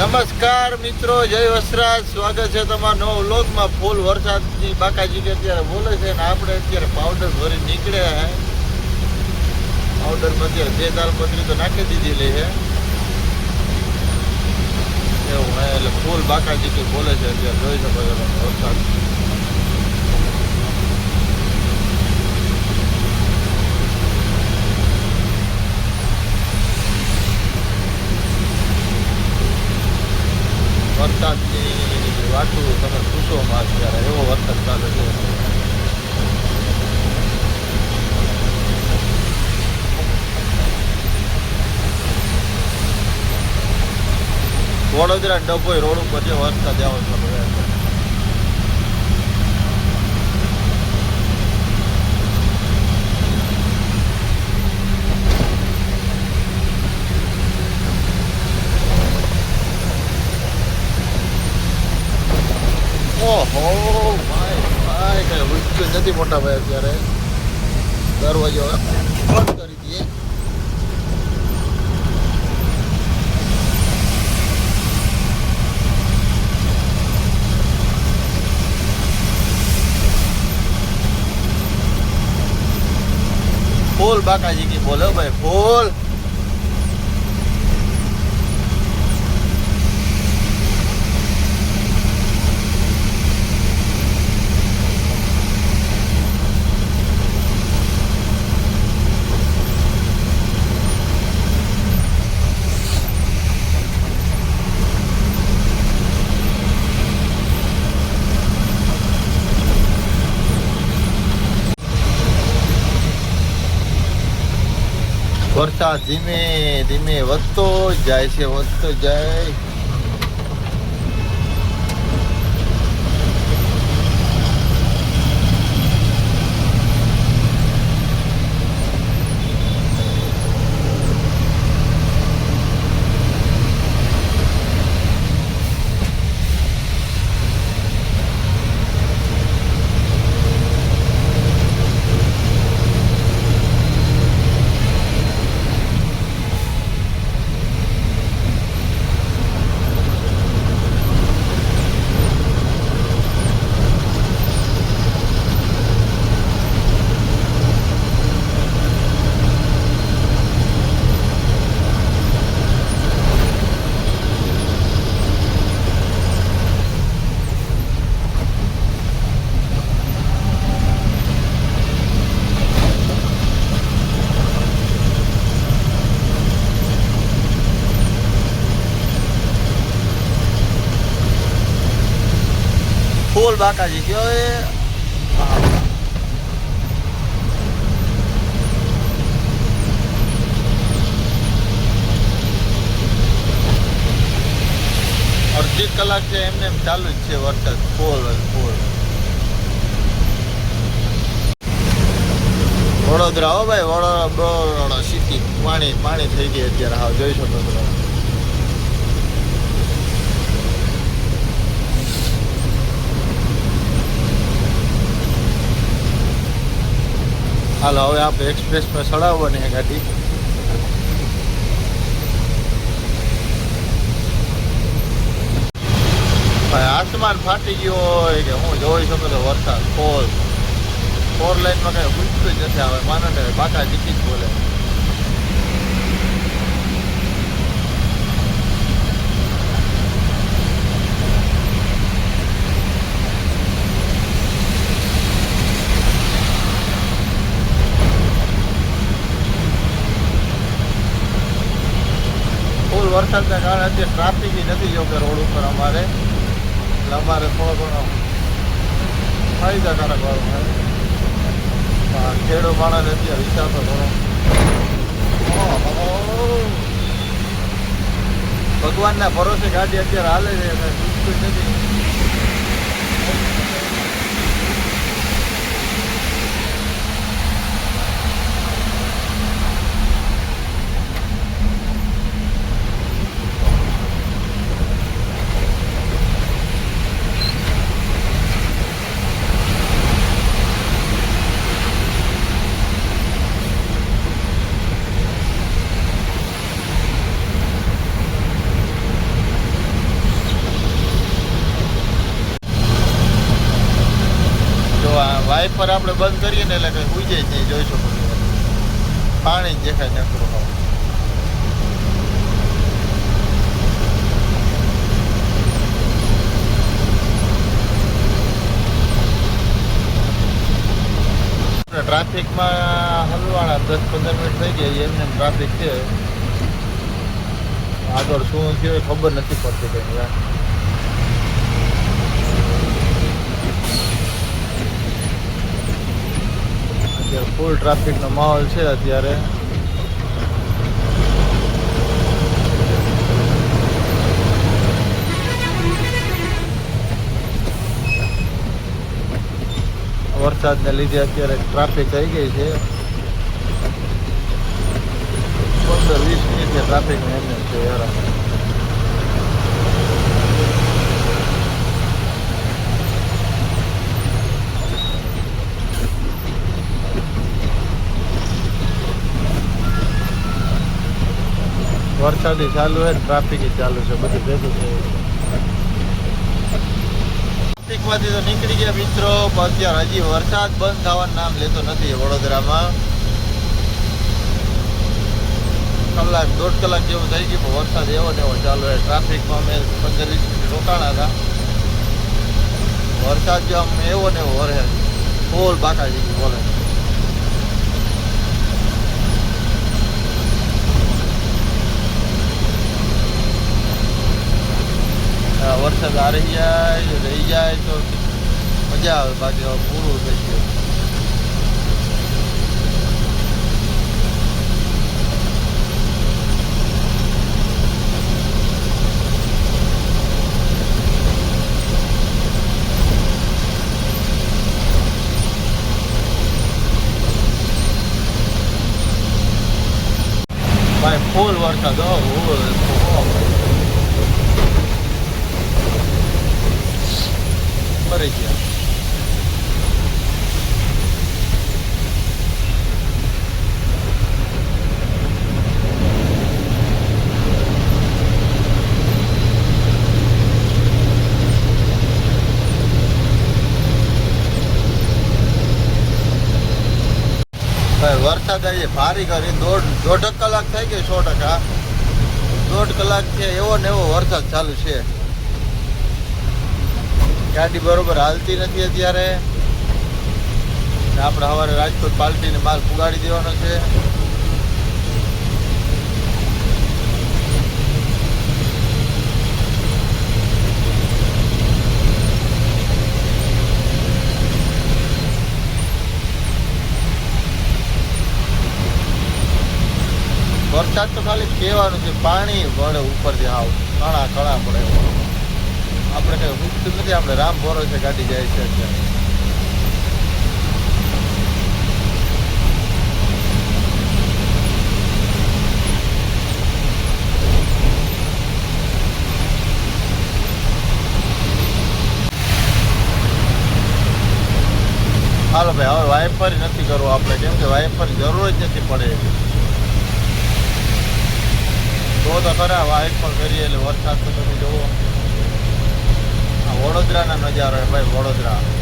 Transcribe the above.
નમસ્કાર મિત્રો, જય વસરાજ. સ્વાગત છે તમારા નવ વ્લોગમાં. ફૂલ વરસાદની બાકાજી કે અત્યારે બોલે છે ને આપણે અત્યારે પાવડર ભરી નીકળ્યા હે. પાવડરમાં અત્યારે બે દાલ પતરી તો નાખી દીધી લે છે એવું હે, એટલે ફૂલ બાકાજી કે બોલે છે અત્યારે. જોઈ શકો છો વરસાદ. વાતું તમે પૂછો માં અત્યારે, એવો વરસાદ ચાલે છે. વડોદરા ડભોઈ રોડ ઉપર જે વરસાદ આવો છે ઓહો ભાઈ ભાઈ કઈ ઉચક્યું નથી મોટા ભાઈ અત્યારે. દરવાજો બંધ કરી દઈએ. ફૂલ બાકાજી કી બોલો ભાઈ ફૂલ વરસાદ ધીમે ધીમે વધતો જાય છે વધતો જાય. ફૂલ બાકાજી એ અડધી કલાક છે એમને એમ ચાલુ જ છે વરસાદ. ફૂલ ફૂલ વડોદરા હો ભાઈ, વડોદરા સિટી પાણી પાણી થઈ ગઈ અત્યારે. હા જોઈ શકો. હાલો હવે આપણે એક્સપ્રેસમાં ચડાવવાની ગાડી. આસમાન ફાટી ગયો હોય કે હું જોઈ શકું તો વરસાદ ફોર ફોર લાઈનમાં કઈ પૂછતું જ નથી આવે માનો પાકા જીકી જ બોલે ફૂલ વરસાદના કારણે અત્યારે ટ્રાફિક નથી કે રોડ ઉપર અમારે. એટલે અમારે થોડો ઘણો ફાયદાકારક વાળું થાય ખેડૂત માણસ અત્યારે વિચારતો ઓહો. ભગવાનના ભરોસે ગાડી અત્યારે હાલે છે નથી. વાઇપર આપણે બંધ કરીએ ને એટલે કંઈ ઉજે નહીં જોઈ શકો પાણી જ દેખાય નકરું હોય ટ્રાફિકમાં હલવાળા દસ પંદર મિનિટ થઈ ગઈ એમને ટ્રાફિક છે. આગળ શું થયું ખબર નથી પડતી કંઈ અત્યારે ફૂલ ટ્રાફિકનો માહોલ છે અત્યારે. વરસાદને લીધે અત્યારે ટ્રાફિક થઈ ગઈ છે. પંદર વીસ મિનિટ ટ્રાફિક એમને છે યાર. વરસાદી ચાલુ હોય ટ્રાફિક ચાલુ છે, બધું ભેગું છે. ટ્રાફિકમાંથી તો નીકળી ગયા મિત્રો, પણ અત્યારે હજી વરસાદ બંધ થવાનું નામ લેતો નથી વડોદરામાં. કલાક, દોઢ કલાક જેવું થઈ ગયું, પણ વરસાદ એવો ને એવો ચાલુ હોય ટ્રાફિકમાં અમે પંદર વીસ મિનિટ રોકાણા હતા. વરસાદ જો આમ એવો ને એવો વરે ફૂલ બાકાજી બોલે આ વરસાદ આ રહી જાય રહી જાય તો મજા આવે બાકી હવે પૂરું થઈ ગયું ભાઈ ફૂલ વરસાદ હો ફૂલ મરી ગયા વરસાદ આજે ભારી કરી. દોઢ દોઢ કલાક થઈ ગઈ સો ટકા. દોઢ કલાક છે, એવો ને એવો વરસાદ ચાલુ છે. ગાડી બરોબર હાલતી નથી અત્યારે. આપણે સવારે રાજકોટ પાલટીને માલ પુગાડી દેવાનો છે. વરસાદ તો ખાલી કહેવાનું છે, પાણી વળે ઉપરથી આવ કણા કણા પડે. આપણે કઈ ઉઠતું નથી, આપણે રામ ભરોસે ગાડી જાય છે અત્યારે. હાલો ભાઈ, હવે વાઇફર નથી કરવું આપણે, કેમ કે વાઇફર જરૂર જ નથી પડે. તો તો ખરા વાઇફર કરીએ એટલે વરસાદ તો તમે જોવો. વડોદરાના નજારો ભાઈ વડોદરા.